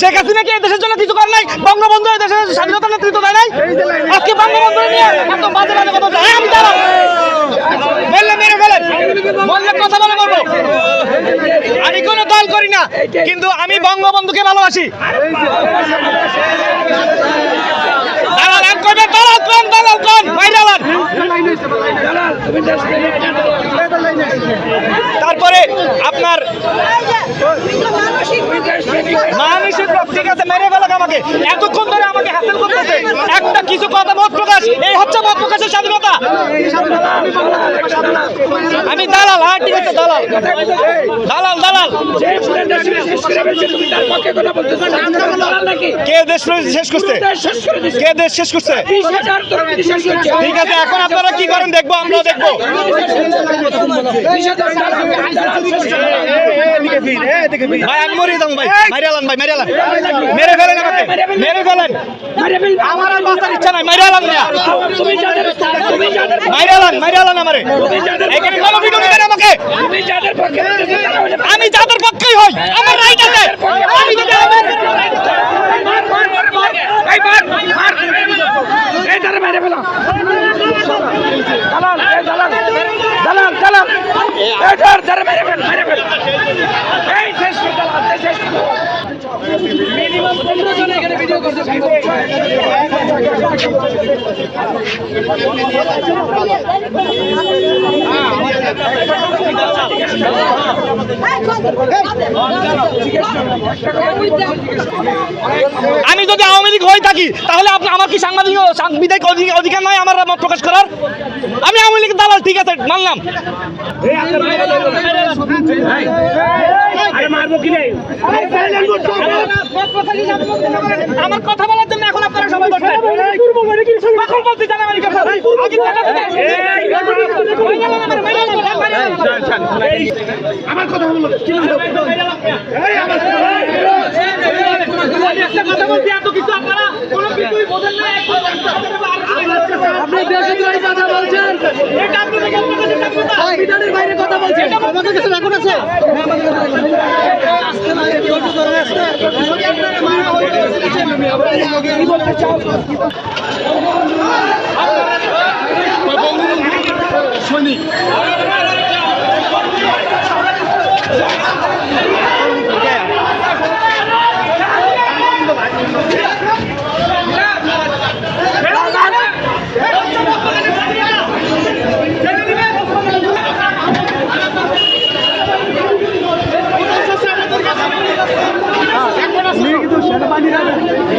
শেখ হাসিনা কি দেশের জন্য কিছু করে নাই? বঙ্গবন্ধু দেশের স্বাধীনতা নেতৃত্ব দেয় নাই? আজকে বঙ্গবন্ধু। আমি কোনো দল করি না, কিন্তু আমি বঙ্গবন্ধুকে ভালোবাসি। মাইরালান তারপরে আপনার মানুষের ঠিক আছে মেরে ফেলাক আমাকে এতক্ষণ ধরে আমাকে হ্যাসেল করতেছে একটা কিছু কথা মত প্রকাশ, এই হচ্ছে মত প্রকাশের স্বাধীনতা। আমি দালাল হ্যাঁ ঠিক আছে দালাল। দালাল দালাল। কে দেশ শেষ করছে? কে দেশ শেষ করছে? ঠিক আছে, এখন আপনারা কি করেন দেখব আমরা দেখব। ভাই আমি মরিয়ে দাম ভাই। মারি আলান ভাই মারি মেরে ফেলেন আমাকে মেরে ফেলেন। আমার আর বাঁচার ইচ্ছা নাই মারি না। মারি আলান আমারে। এখানে কোনো ভিডিও নেবেন আমাকে? আমি যাদের পক্ষেই হই আমার রাইট আছে। আমি যদি আমি যদি আওয়ামী লীগ হয়ে থাকি, তাহলে আপনি আমার কি সাংবাদিক সাংবিধানিক অধি- অধিকার নয় আমার মত প্রকাশ করার? আমি দালাল ঠিক আছে মানলাম আমার কথা বলার জন্য এখন আপনারা সবাই আমার কথা বলছি এত কিছু আপনারা কোনো কিছুই বোঝেন না আপনি দেশের বাইরে কথা বলছেন এটা আপনাদের কথা সংবিধানের বাইরে কথা বলছে। আমাদের কাছে রেকর্ড আছে। কি বলতে চাও?